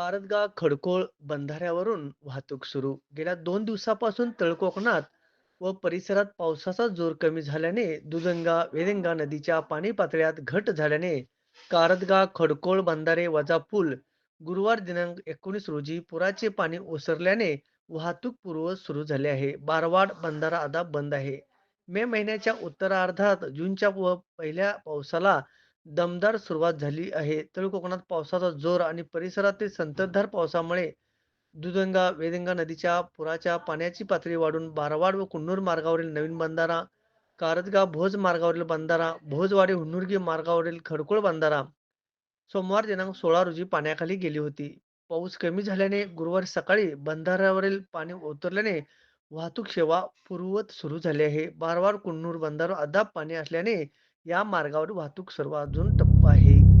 कारदगा खडकोळ बंधाऱ्यावरून वाहतूक सुरू. गेल्या दोन दिवसापासून तळकोकणात व परिसरात पावसाचा जोर कमी झाल्याने दुजंगा वेदंगा नदीच्या पाणी पातळ्यात घट झाल्याने कारदगा खडकोळ बंधारे वजा पूल गुरुवार दिनांक एकोणीस रोजी पुराचे पाणी ओसरल्याने वाहतूक पूर्व सुरू झाली आहे. बारवाड बंधारा अद्याप बंद आहे. मे महिन्याच्या उत्तरार्धात जूनच्या व पहिल्या पावसाला दमदार सुरुवात झाली आहे. तळकोकणात पावसाचा जोर आणि परिसरातील संततधार पावसामुळे दुधंगा वेदंगा नदीच्या पुराच्या पाण्याची पातळी वाढून बारवाड व कुन्नूर मार्गावरील नवीन बंधारा, कारंजा भोज मार्गावरील बंधारा, भोजवाडी हुन्नुरगी मार्गावरील खडकोळ बंधारा सोमवार दिनांक सोळा रोजी पाण्याखाली गेली होती. पाऊस कमी झाल्याने गुरुवारी सकाळी बंधाऱ्यावरील पाणी उतरल्याने वाहतूक सेवा पूर्ववत सुरू झाली आहे. बारवाड कुन्नूर बंधारा अद्याप पाणी असल्याने या मार्गावर वाहतूक सर्व अजून टप्पा आहे.